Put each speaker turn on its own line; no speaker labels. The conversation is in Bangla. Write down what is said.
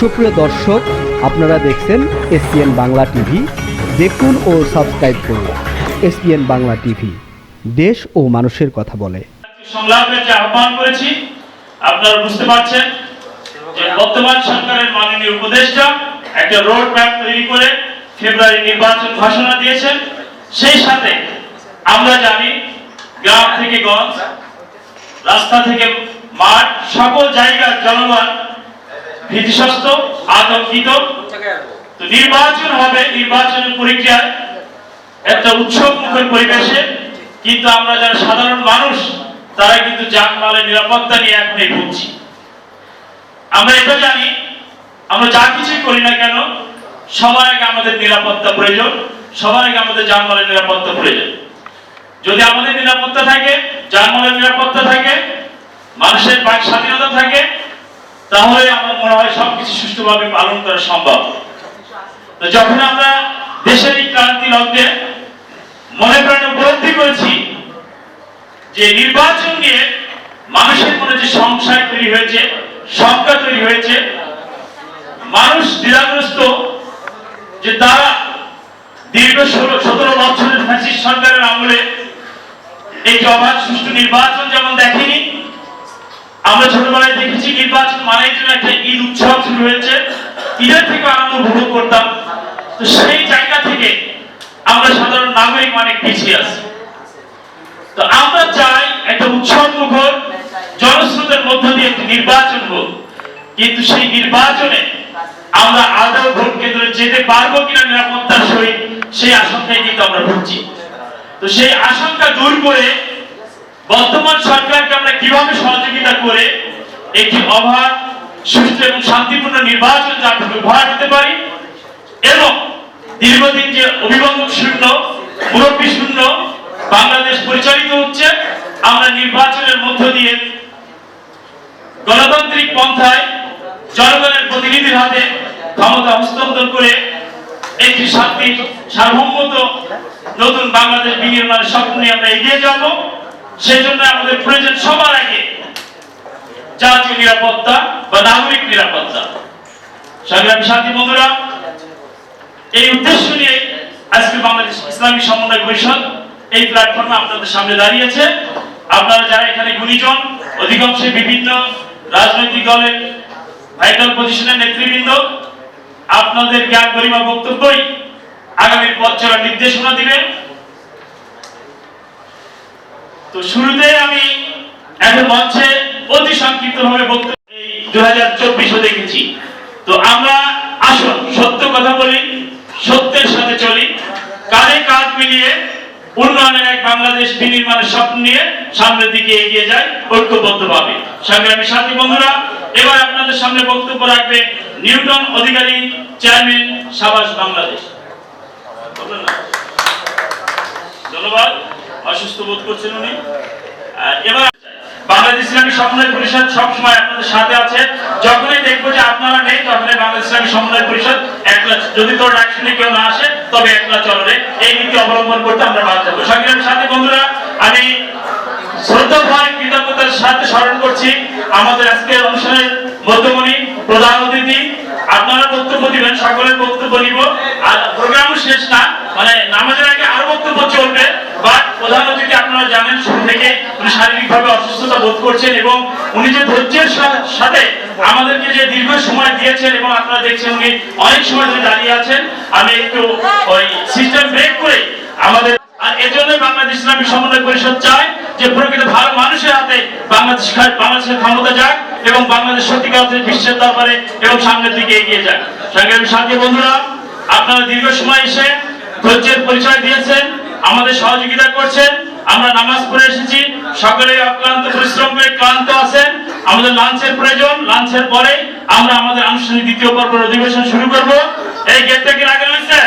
সুপ্রিয় দর্শক, আপনারা দেখছেন এসপিএন বাংলা টিভি। দেখুন ও সাবস্ক্রাইব করুন এসপিএন বাংলা টিভি। দেশ ও মানুষের কথা বলে।
সংলাপের যে আহ্বান করেছি, আপনারা বুঝতে পারছেন যে বর্তমান সরকারের মাননীয় উপদেষ্টা একটা রোড ম্যাপ তৈরি করে ফেব্রুয়ারি নির্বাচন ঘোষণা দিয়েছেন। সেই সাথে আমরা জানি গ্রাম থেকে গঞ্জ, রাস্তা থেকে মাঠ, সকল জায়গার জনগণ ভীতিসস্ত আতঙ্কিত। তো নির্বাচন হবে, নির্বাচনের একটা উৎসব মুখের পরিবেশে। কিন্তু আমরা যারা সাধারণ মানুষ তারা কিন্তু নিরাপত্তা নিয়ে ভুগছি। আমরা এটা জানি, আমরা যা কিছুই করি না কেন, সবার আগে আমাদের নিরাপত্তা প্রয়োজন, সবার আগে আমাদের যানমালের নিরাপত্তা প্রয়োজন। যদি আমাদের নিরাপত্তা থাকে, যানমালের নিরাপত্তা থাকে, মানুষের বাক স্বাধীনতা থাকে তাহলে আমার মনে হয় সবকিছু সুষ্ঠুভাবে পালন করা সম্ভব। তো যখন আমরা দেশের এই ক্রান্তি লগ্নে মনে প্রাণে উপলব্ধি করেছি যে নির্বাচন নিয়ে মানুষের মনে যে সংশয় তৈরি হয়েছে, শঙ্কা তৈরি হয়েছে, মানুষ দ্বিধাগ্রস্ত যে তারা দীর্ঘ ষোলো, সতেরো বছরের ফ্যাসিস্ট সরকারের আমলে এই অবাধ সুষ্ঠু নির্বাচন যেমন দেখেনি আমরা ছোটবেলায় দেখেছি নির্বাচন মানে জন্য একটা ঈদ উৎসব শুরু হয়েছে। ঈদের থেকে আনন্দ উপভোগ করতাম। তো সেই জায়গা থেকে আমরা সাধারণ নাগরিক অনেক পিছিয়ে আছি। তো আমরা চাই একটা উৎসব মুখর জনস্রোতের মধ্য দিয়ে একটি নির্বাচন হোক। কিন্তু সেই নির্বাচনে আমরা আদৌ ভোট কেন্দ্রে যেতে পারব কিনা নিরাপত্তার সহিত সেই আশঙ্কায় কিন্তু আমরা ভুগছি। তো সেই আশঙ্কা দূর করে বর্তমান সরকারকে আমরা কীভাবে সহযোগিতা করে একটি অবাধ সুষ্ঠু এবং শান্তিপূর্ণ নির্বাচন যাতে উপহার দিতে পারি এবং দীর্ঘদিন যে অভিভাবক শূন্য, মুরব্বী শূন্য বাংলাদেশ পরিচালিত হচ্ছে, আমরা নির্বাচনের মধ্য দিয়ে গণতান্ত্রিক পন্থায় জনগণের প্রতিনিধির হাতে ক্ষমতা হস্তান্তর করে একটি শান্তি সার্বভৌমত নতুন বাংলাদেশ বিনির্মাণের স্বপ্ন নিয়ে আমরা এগিয়ে যাব। সেই জন্য আমাদের প্রয়োজন সবার আগে জাতীয় নিরাপত্তা বা নাগরিক নিরাপত্তা। সংগ্রামী সাথী বন্ধুরা, এই উদ্দেশ্য নিয়ে আজকে বাংলাদেশ ইসলামী সমন্বয় পরিষদ এই প্ল্যাটফর্মে আপনাদের সামনে দাঁড়িয়েছে আপনারা যারা এখানে গুণীজন, অধিকাংশ বিভিন্ন রাজনৈতিক দলের ভাইটাল পজিশনের নেতৃবৃন্দ, আপনাদের জ্ঞান গরিমা বক্তব্যই আগামী পথ চলার নির্দেশনা দিবেন তো শুরুতে আমি এখন মঞ্চে অতি সংক্ষিপ্ত ভাবে বক্তব্য এই দু হাজার চব্বিশে দেখেছি। তো আমরা আসুন, সত্য কথা বলি, সত্যের সাথে চলি। কাঁধে কাঁধ মিলিয়ে উন্নয়নের এক বাংলাদেশ বিনির্মাণের স্বপ্ন নিয়ে সামনের দিকে এগিয়ে যায় ঐক্যবদ্ধ ভাবে সংগ্রামী সাথী বন্ধুরা, এবার আপনাদের সামনে বক্তব্য রাখবে নিউটন অধিকারী চেয়ারম্যান সাবাস বাংলাদেশ। ধন্যবাদ। অসুস্থ বোধ করছেন উনি। এবার বাংলাদেশ ইসলামী সমন্বয় পরিষদ সবসময় আপনাদের সাথে আছে। যখনই দেখব যে আপনারা নেই, তখনই বাংলাদেশ ইসলামী সমন্বয় পরিষদ একলা যদি তোর ডাক শুনে কেউ না আসে, তবে একলা চলবে। এই নীতি অবলম্বন করতে আমরা বাধ্য হব। সংগ্রামের সাথে বন্ধুরা, আমি শ্রদ্ধা ভয় কৃতজ্ঞতার সাথে স্মরণ করছি আমাদের আজকের অনুষ্ঠানের মধ্যমণি, প্রধান অতিথি। আপনারা বক্তব্য দিবেন, সকলের বক্তব্য নিব। আর প্রোগ্রামও শেষ না মানে নামাজের আগে আরও বক্তব্য চলবে বাট জানেন শুরু থেকে উনি শারীরিকভাবে অসুস্থতা বোধ করছেন এবং উনি যে ধৈর্যের সাথে আমাদেরকে যে দীর্ঘ সময় দিয়েছেন এবং আপনারা দেখছেন উনি অনেক সময় ধরে দাঁড়িয়ে আছেন, আমি একটু ওই সিস্টেম ব্রেক করে আমাদের আর এজন্য বাংলাদেশ ইসলামী সমন্বয় পরিষদ চায় যে প্রকৃত ভালো মানুষের হাতে বাংলাদেশ বাংলাদেশের ক্ষমতা যাক এবং বাংলাদেশ সত্যিকার বিশ্বের দরবারে এবং সামনের দিকে এগিয়ে যাক। সংগ্রামী সাথী বন্ধুরা, আপনারা দীর্ঘ সময় এসে ধৈর্যের পরিচয় দিয়েছেন, আমাদের সহযোগিতা করছেন। আমরা নামাজ পড়ে এসেছি, সকলে অক্লান্ত পরিশ্রম করে ক্লান্ত আছেন। আমাদের লাঞ্চের প্রয়োজন, লাঞ্চের পরে আমরা আমাদের আনুষ্ঠানিক দ্বিতীয় পর্বের অধিবেশন শুরু করব। এই গেট থেকে আগে হয়েছে।